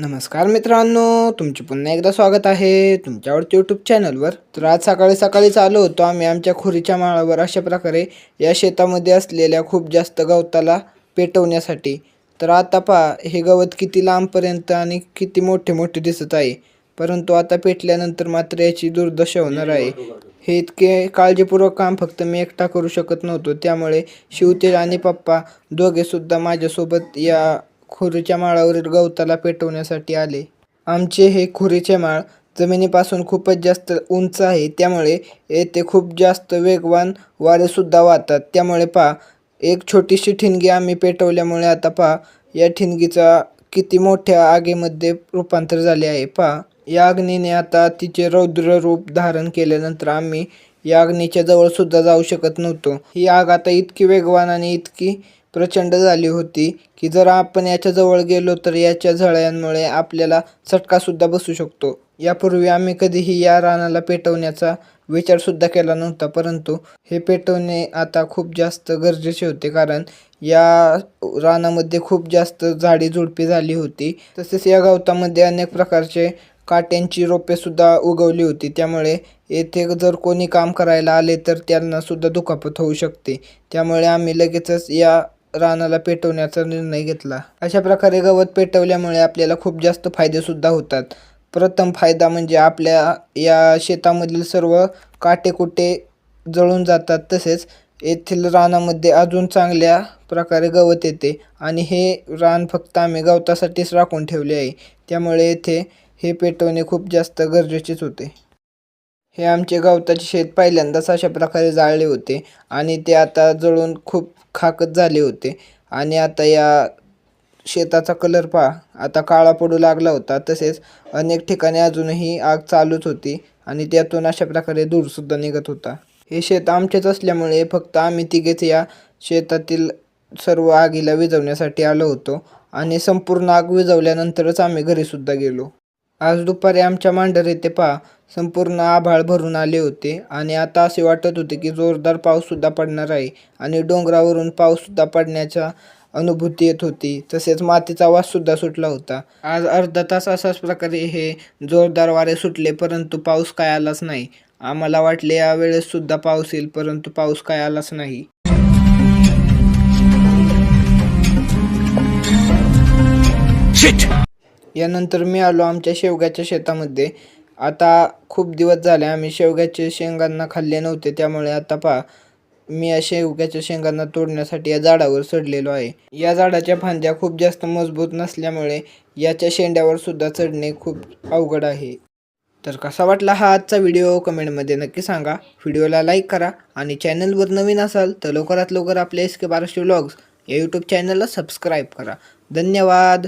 नमस्कार मित्रांनो तुमचे पुन्हा एकदा स्वागत आहे तुमच्यावरती यूट्यूब चॅनलवर तर आज सकाळी सकाळीच आलो होतो आम्ही आमच्या खुरीच्या माळावर अशा प्रकारे या शेतामध्ये असलेल्या खूप जास्त गवताला पेटवण्यासाठी. तर आता पहा हे गवत किती लांबपर्यंत आणि किती मोठे मोठे दिसत आहे. परंतु आता पेटल्यानंतर मात्र याची दुर्दशा होणार आहे. हे इतके काळजीपूर्वक काम फक्त मी एकटा करू शकत नव्हतो. त्यामुळे शिवतेज आणि पप्पा दोघेसुद्धा माझ्यासोबत या खुरीच्या माळावरील गवताला पेटवण्यासाठी आले. आमचे हे खुरीचे माळ जमिनीपासून खूपच जास्त उंच आहे त्यामुळे येथे खूप जास्त वेगवान वारेसुद्धा वाहतात. त्यामुळे पहा एक छोटीशी ठिणगी आम्ही पेटवल्यामुळे आता पहा या ठिणगीचा किती मोठ्या आगीमध्ये रूपांतर झाले आहे. पहा या अग्नीने आता तिचे रौद्र रूप धारण केल्यानंतर आम्ही या अग्नीच्या जवळ सुद्धा जाऊ शकत नव्हतो. ही आग आता इतकी वेगवान आणि इतकी प्रचंड झाली होती की जर आपण याच्याजवळ गेलो तर याच्या झळ्यांमुळे आपल्याला चटकासुद्धा बसू शकतो. यापूर्वी आम्ही कधीही या रानाला पेटवण्याचा विचारसुद्धा केला नव्हता परंतु हे पेटवणे आता खूप जास्त गरजेचे होते कारण या रानामध्ये खूप जास्त झाडी झुडपी झाली होती. तसेच या गवतामध्ये अनेक प्रकारचे काट्यांची रोपेसुद्धा उगवली होती. त्यामुळे येथे जर कोणी काम करायला आले तर त्यांनासुद्धा दुखापत होऊ शकते. त्यामुळे आम्ही लगेचच या रानाला पेटवण्याचा निर्णय घेतला. अशा प्रकारे गवत पेटवल्यामुळे आपल्याला खूप जास्त फायदेसुद्धा होतात. प्रथम फायदा म्हणजे आपल्या या शेतामधील सर्व काटेकुटे जळून जातात तसेच येथील रानामध्ये अजून चांगल्या प्रकारे गवत येते आणि हे रान फक्त आम्ही गवतासाठीच राखून ठेवले आहे. त्यामुळे येथे हे पेटवणे खूप जास्त गरजेचेच होते. हे आमचे गवताचे शेत पहिल्यांदाच अशा प्रकारे जाळले होते आणि ते आता जळून खूप खाकत झाले होते. आणि आता या शेताचा कलर पहा. आता काळा पडू लागला होता. तसेच अनेक ठिकाणी अजूनही आग चालूच होती आणि त्यातून अशा प्रकारे धूरसुद्धा निघत होता. हे शेत आमचेच असल्यामुळे फक्त आम्ही तिघेच या शेतातील सर्व आगीला विझवण्यासाठी आलो होतो आणि संपूर्ण आग विझवल्यानंतरच आम्ही घरीसुद्धा गेलो. आज दुपारी आमच्या मांडर येथे पहा. संपूर्ण आभाळ भरून आले होते आणि आता असे वाटत होते की जोरदार पाऊससुद्धा पडणार आहे आणि डोंगरावरून पाऊससुद्धा पडण्याच्या अनुभूती येत होती. तसेच मातीचा वाससुद्धा सुटला होता. आज अर्धा तास अशाच प्रकारे हे जोरदार वारे सुटले परंतु पाऊस काय आलाच नाही. आम्हाला वाटले यावेळेस सुद्धा पाऊस येईल परंतु पाऊस काय आलाच नाही. यानंतर मी आलो आमच्या शेवग्याच्या शेतामध्ये. आता खूप दिवस झाले आम्ही शेवग्याचे शेंगांना खाल्ले नव्हते त्यामुळे आता पहा मी या शेवग्याच्या शेंगांना तोडण्यासाठी या झाडावर चढलेलो आहे. या झाडाच्या फांद्या खूप जास्त मजबूत नसल्यामुळे याच्या शेंड्यावर सुद्धा चढणे खूप अवघड आहे. तर कसा वाटला हा आजचा व्हिडिओ? कमेंटमध्ये नक्की सांगा. व्हिडिओला लाईक करा आणि चॅनलवर नवीन असाल तर लवकरात लवकर आपले एस के बाराशे व्लॉग्स या यूट्यूब चॅनलला सबस्क्राईब करा. धन्यवाद!